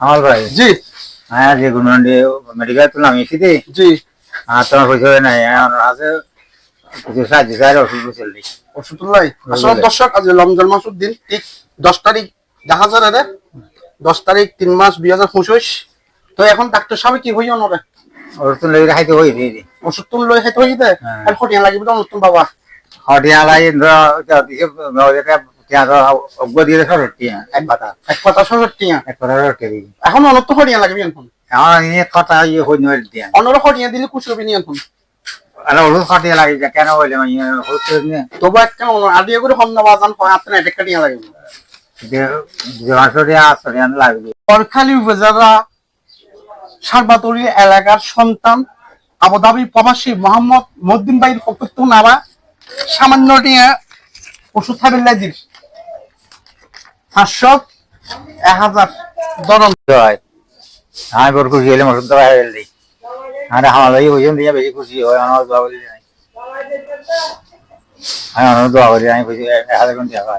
আমার ভাই জি। হ্যাঁ যে কোনো মেডিকেল তো নামিয়ে এসেছি জি। আর তোমার পয়সা হয় নাই আছে কিছু সাহায্য চাই ওষুধ চললি ওষুধুল্লাহ আসলে দর্শক আজ রমজান মাসের দিন ঠিক দশ তারিখ দেখা যায় রে। দশ তারিখ তিন মাস দুই হাজার পঁচিশ। তো এখন ডাক্তার সাহেব কি হইয়া নরে? ওষুধ লেগে খাইতে হয়ে দিদি ওষুধ তুমি লই খাইতে হইতে হ্যাঁ। আর ফটিয়া লাগিবে তো নতুন বাবা। লাই অজ্ঞ দিয়ে? এক পাতা। এক পাতা এক পাতা রটে দিই এখন অনত ফটিয়া লাগবে এখন আমার নিয়ে কথা ইয়ে হই নয় দিয়া। অনর ফটিয়া দিলে কুচ নি এখন আর ওষুধ খাটিয়া লাগে যে কেন বললে মানে ওষুধ নিয়ে তবু একটা আদিয়া করে হন্না বাজান আপনার এটা কাটিয়া লাগবে যে মাসে আসলে লাগবে বরখালী উপজেলা সারবাতরি এলাকার সন্তান আবুধাবি প্রবাসী মোহাম্মদ মদ্দিন ভাইয়ের পক্ষ নারা সামান্য নিয়ে ওষুধ খাবেন লাজির পাঁচশো এক হাজার দরম হয়। আমি বড় খুশি হলে ওষুধ দেওয়া হয়ে দিই। আর আমার ভাই ওজন দিয়ে বেশি খুশি হয় আমার দোয়া করি আমি আমার দোয়া করি আমি খুশি এক হাজার কোন টাকা